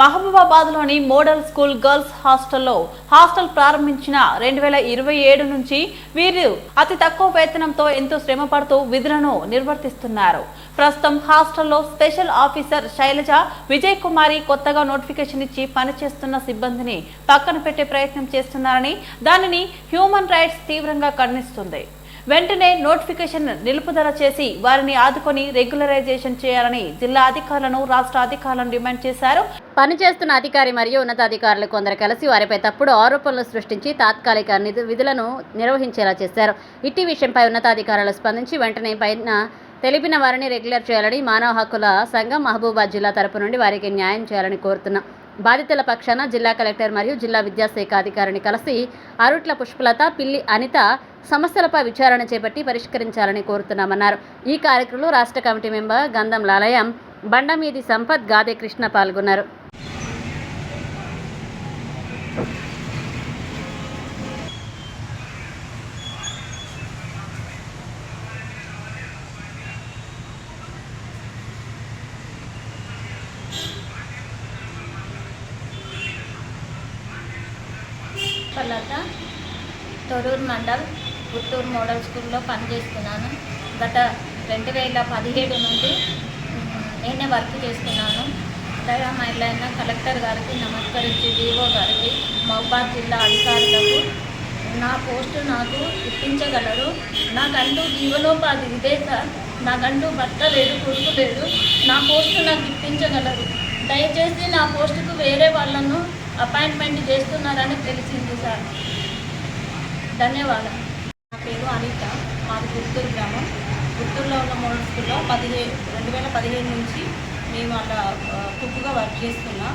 మహబూబాబాద్లోని model school girls హాస్టల్లో hostel ప్రారంభించిన రెండు వేల ఇరవై ఏడు నుంచి వీరు అతి తక్కువ వేతనంతో ఎంతో శ్రమ పడుతూ విధులను నిర్వర్తిస్తున్నారు. ప్రస్తుతం హాస్టల్లో స్పెషల్ ఆఫీసర్ శైలజ విజయ్ కుమారి కొత్తగా నోటిఫికేషన్ ఇచ్చి పనిచేస్తున్న సిబ్బందిని పక్కన పెట్టే ప్రయత్నం చేస్తున్నారని దానిని హ్యూమన్ రైట్స్ తీవ్రంగా ఖండిస్తుంది. వెంటనే నోటిఫికేషన్ నిలుపుదల చేసి వారిని ఆదుకొని రెగ్యులరైజేషన్ చేయాలని జిల్లా అధికారులను రాష్ట్ర అధికారులను డిమాండ్ చేశారు. పనిచేస్తున్న అధికారి మరియు ఉన్నతాధికారులు కొందరు కలిసి వారిపై తప్పుడు ఆరోపణలు సృష్టించి తాత్కాలిక విధులను నిర్వహించేలా చేశారు. ఇట్టి విషయంపై ఉన్నతాధికారులు స్పందించి వెంటనే పైన తెలిపిన వారిని రెగ్యులర్ చేయాలని మానవ హక్కుల సంఘం మహబూబాద్ జిల్లా తరపు నుండి వారికి న్యాయం చేయాలని కోరుతున్నాం. బాధితుల పక్షాన జిల్లా కలెక్టర్ మరియు జిల్లా విద్యాశాఖ అధికారిని కలిసి అరుట్ల పుష్పలత పిల్లి అనిత సమస్యలపై విచారణ చేపట్టి పరిష్కరించాలని కోరుతున్నామన్నారు. ఈ కార్యక్రమంలో రాష్ట్ర కమిటీ మెంబర్ గంధం లాలయం బండమీది సంపత్ గాదే కృష్ణ పాల్గొన్నారు. పల్లత తొరూరు మండల్ పుత్తూరు మోడల్ స్కూల్లో పనిచేస్తున్నాను. గత రెండు వేల పదిహేడు నుండి నేనే వర్క్ చేస్తున్నాను. దయా మహిళైన కలెక్టర్ గారికి నమస్కరించి డిఓ గారికి మహబాద్ జిల్లా అధికారులకు నా పోస్టు నాకు ఇప్పించగలరు. నాకంటూ జీవనోపాధి ఇదే సార్ నాకంటూ భర్త లేదు కొడుకు లేదు. నా పోస్టు నాకు ఇప్పించగలరు. దయచేసి నా పోస్టుకు వేరే వాళ్ళను అపాయింట్మెంట్ చేస్తున్నారని తెలిసింది సార్. ధన్యవాదాలు. నా పేరు అనిత. మాది గుంటూరు గ్రామం. గుంటూరులో ఉన్న మోడల్ స్కూల్లో పదిహేను రెండు వేల పదిహేను నుంచి మేము అలా కుక్కుగా వర్క్ చేస్తున్నాం.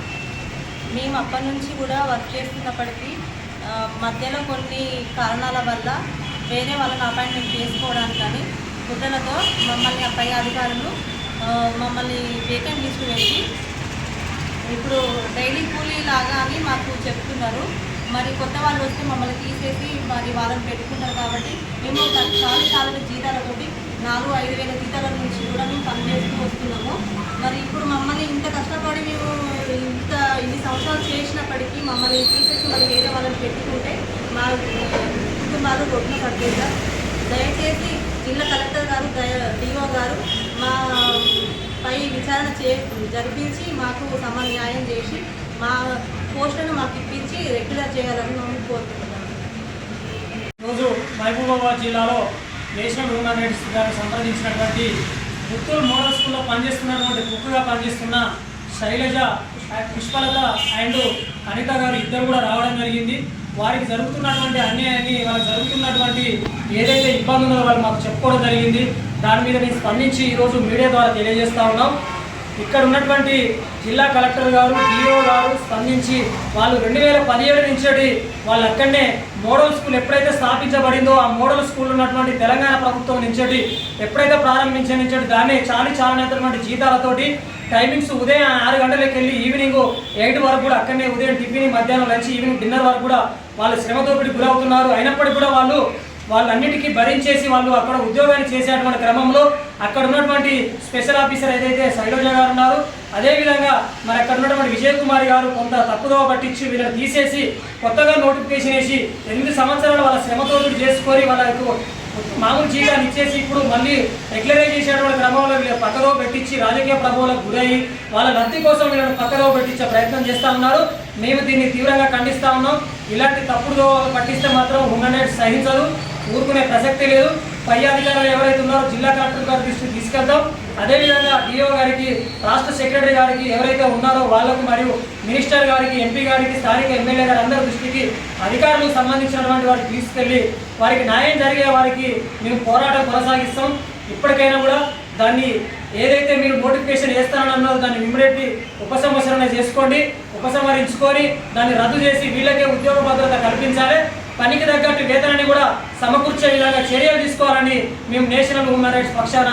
మేము అప్పటి నుంచి కూడా వర్క్ చేస్తున్నప్పటికీ మధ్యలో కొన్ని కారణాల వల్ల వేరే వాళ్ళని అపాయింట్మెంట్ చేసుకోవడానికి కానీ గుడ్డలతో మమ్మల్ని పై అధికారులు మమ్మల్ని వేకెంట్ లిస్ట్ ఇప్పుడు డైలీ కూలీ లాగా అని మాకు చెప్తున్నారు. మరి కొత్త వాళ్ళు వస్తే మమ్మల్ని తీసేసి మరి వాళ్ళని పెట్టుకుంటారు కాబట్టి మేము చాలా చాలా జీతాలతోటి నాలుగు ఐదు వేల జీతాల నుంచి కూడా మేము పనిచేస్తూ వస్తున్నాము. మరి ఇప్పుడు మమ్మల్ని ఇంత కష్టపడి మేము ఇంత ఇన్ని సంవత్సరాలు చేసినప్పటికీ మమ్మల్ని తీసేసి మరి వేరే వాళ్ళని పెట్టుకుంటే మా కుటుంబాలు రొట్టున పడుతుంది దయచేసి జిల్లా కలెక్టర్ గారు దయ డిఓ గారు మా పై విచారణ చే జరిపించి మాకు సమ న్యాయం చేసి మా పోస్టులను మాకు ఇప్పించి రెగ్యులర్ చేయాలని మేము కోరుకుంటున్నాం. ఈరోజు మహబూబాబాద్ జిల్లాలో నేషనల్ హ్యూమన్ రైట్స్ గారు సంప్రదించినటువంటి పుత్తూరు మోడల్ స్కూల్లో పనిచేస్తున్నటువంటి కుక్కుగా పనిచేస్తున్న శైలజ పుష్పలత అండ్ అనిత గారు ఇద్దరు కూడా రావడం జరిగింది. వారికి జరుగుతున్నటువంటి అన్యాయాన్ని వాళ్ళకి జరుగుతున్నటువంటి ఏదైతే ఇబ్బందులు వాళ్ళు మాకు చెప్పుకోవడం జరిగింది. దాని మీద మేము స్పందించి ఈరోజు మీడియా ద్వారా తెలియజేస్తూ ఉన్నాం. ఇక్కడ ఉన్నటువంటి జిల్లా కలెక్టర్ గారు డిఓ గారు స్పందించి వాళ్ళు రెండు వేల పదిహేడు నుంచి వాళ్ళు అక్కడనే మోడల్ స్కూల్ ఎప్పుడైతే స్థాపించబడిందో ఆ మోడల్ స్కూల్ ఉన్నటువంటి తెలంగాణ ప్రభుత్వం నుంచి ఎప్పుడైతే ప్రారంభించే నుంచి దాన్ని చాలి చాలనటువంటి జీతాలతోటి టైమింగ్స్ ఉదయం ఆరు గంటలకు వెళ్ళి ఈవినింగ్ ఎయిట్ వరకు కూడా అక్కడనే ఉదయం టిఫిన్ మధ్యాహ్నం లంచ్ ఈవినింగ్ డిన్నర్ వరకు కూడా వాళ్ళు శ్రమ గురవుతున్నారు. అయినప్పటికీ కూడా వాళ్ళు వాళ్ళన్నిటికీ భరించేసి వాళ్ళు అక్కడ ఉద్యోగాన్ని చేసేటువంటి క్రమంలో అక్కడ ఉన్నటువంటి స్పెషల్ ఆఫీసర్ ఏదైతే శైలజ గారు ఉన్నారు అదేవిధంగా మరి అక్కడ ఉన్నటువంటి విజయ్ కుమార్ గారు కొంత తప్పుదోవ పట్టించి వీళ్ళని తీసేసి కొత్తగా నోటిఫికేషన్ వేసి ఎనిమిది సంవత్సరాలు వాళ్ళ శ్రమతో చేసుకొని వాళ్ళకు మామూలు జీవితాన్ని ఇచ్చేసి ఇప్పుడు మళ్ళీ రెగ్యులరైజ్ చేసేటువంటి క్రమంలో వీళ్ళ పక్కదో పెట్టించి రాజకీయ ప్రభావాలకు గురయ్యి వాళ్ళ లబ్ధి కోసం వీళ్ళని పక్కదో పెట్టించే ప్రయత్నం చేస్తూ ఉన్నారు. మేము దీన్ని తీవ్రంగా ఖండిస్తా ఉన్నాం. ఇలాంటి తప్పుడు పట్టిస్తే మాత్రం హ్యూమన్ రైట్స్ సహించదు. ఊరుకునే ప్రసక్తి లేదు. పై అధికారులు ఎవరైతే ఉన్నారో జిల్లా కలెక్టర్ గారి దృష్టికి తీసుకెళ్తాం అదేవిధంగా డిఓ గారికి రాష్ట్ర సెక్రటరీ గారికి ఎవరైతే ఉన్నారో వాళ్ళకు మరియు మినిస్టర్ గారికి ఎంపీ గారికి స్థానిక ఎమ్మెల్యే గారి అందరి దృష్టికి అధికారులకు సంబంధించినటువంటి వారికి తీసుకెళ్ళి వారికి న్యాయం జరిగే వారికి మేము పోరాటం కొనసాగిస్తాం. ఇప్పటికైనా కూడా దాన్ని ఏదైతే మీరు నోటిఫికేషన్ వేస్తానని దాన్ని ఇమ్మీడియట్లీ ఉపసంహరణ చేసుకోండి. ఉపసంహరించుకొని దాన్ని రద్దు చేసి వీళ్ళకే ఉద్యోగ భద్రత కల్పించాలి. పనికి తగ్గట్టు వేతనాన్ని కూడా సమకూర్చే విధంగా చర్యలు తీసుకోవాలని మేము నేషనల్ హ్యూమన్ రైట్స్ పక్షాన